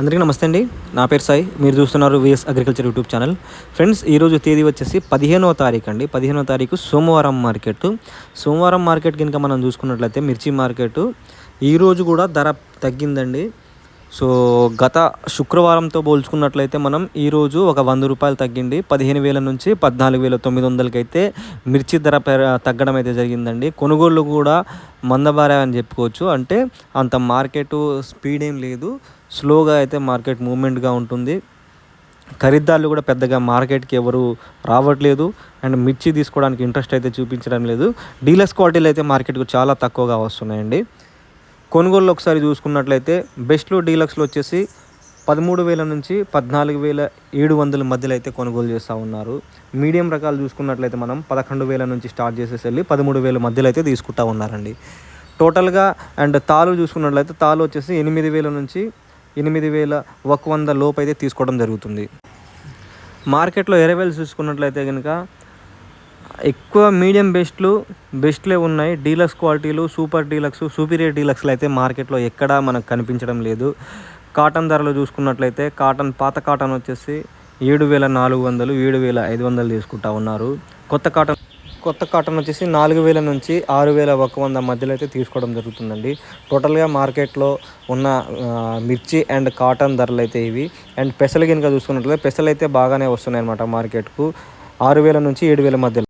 అందరికీ నమస్తే అండి. నా పేరు సాయి. మీరు చూస్తున్నారు VS agriculture YouTube channel friends ఈరోజు తేదీ వచ్చేసి పదిహేనవ తారీఖు అండి. పదిహేనవ తారీఖు సోమవారం మార్కెట్. సోమవారం మార్కెట్ కనుక మనం చూసుకున్నట్లయితే మిర్చి మార్కెట్ ఈరోజు కూడా ధర తగ్గిందండి. సో గత శుక్రవారంతో పోల్చుకున్నట్లయితే మనం ఈరోజు ఒక వంద రూపాయలు తగ్గింది. పదిహేను వేల నుంచి పద్నాలుగు వేల తొమ్మిది వందలకి అయితే మిర్చి ధర తగ్గడం అయితే జరిగిందండి. కొనుగోళ్ళు కూడా మందబారా అని చెప్పుకోవచ్చు. అంటే అంత మార్కెట్ స్పీడ్ ఏం లేదు. స్లోగా అయితే మార్కెట్ మూమెంట్గా ఉంటుంది. ఖరీదారులు కూడా పెద్దగా మార్కెట్కి ఎవరు రావట్లేదు. అండ్ మిర్చి తీసుకోవడానికి ఇంట్రెస్ట్ అయితే చూపించడం లేదు. డీలర్స్ క్వాలిటీలు అయితే మార్కెట్కు చాలా తక్కువగా వస్తున్నాయండి. కొనుగోలు ఒకసారి చూసుకున్నట్లయితే బెస్ట్లో డీలక్స్లో వచ్చేసి పదమూడు వేల నుంచి పద్నాలుగు వేల ఏడు వందల మధ్యలో అయితే కొనుగోలు చేస్తూ ఉన్నారు. మీడియం రకాలు చూసుకున్నట్లయితే మనం పదకొండు వేల నుంచి స్టార్ట్ చేసేసి వెళ్ళి పదమూడు వేల మధ్యలో అయితే తీసుకుంటా ఉన్నారండి. టోటల్గా అండ్ తాలు చూసుకున్నట్లయితే తాలు వచ్చేసి ఎనిమిది వేల నుంచి ఎనిమిది వేల ఒక వంద లోపు అయితే తీసుకోవడం జరుగుతుంది. మార్కెట్లో ఎరవేలు చూసుకున్నట్లయితే కనుక ఎక్కువ మీడియం బెస్ట్లు బెస్ట్లే ఉన్నాయి. డీలక్స్ క్వాలిటీలు సూపర్ డీలక్స్ సూపీరియర్ డీలక్స్లు అయితే మార్కెట్లో ఎక్కడా మనకు కనిపించడం లేదు. కాటన్ ధరలు చూసుకున్నట్లయితే కాటన్ పాత కాటన్ వచ్చేసి ఏడు వేల నాలుగు వందలు ఏడు వేల ఐదు వందలు తీసుకుంటా ఉన్నారు. కొత్త కాటన్ కొత్త కాటన్ వచ్చేసి నాలుగు వేల నుంచి ఆరు వేల ఒక వంద మధ్యలో అయితే తీసుకోవడం జరుగుతుందండి. టోటల్గా మార్కెట్లో ఉన్న మిర్చి అండ్ కాటన్ ధరలు అయితే ఇవి. అండ్ పెసలు కనుక చూసుకున్నట్లయితే పెసలు అయితే బాగానే వస్తున్నాయి అన్నమాట మార్కెట్కు. ఆరు వేల నుంచి ఏడు వేల మధ్యలో.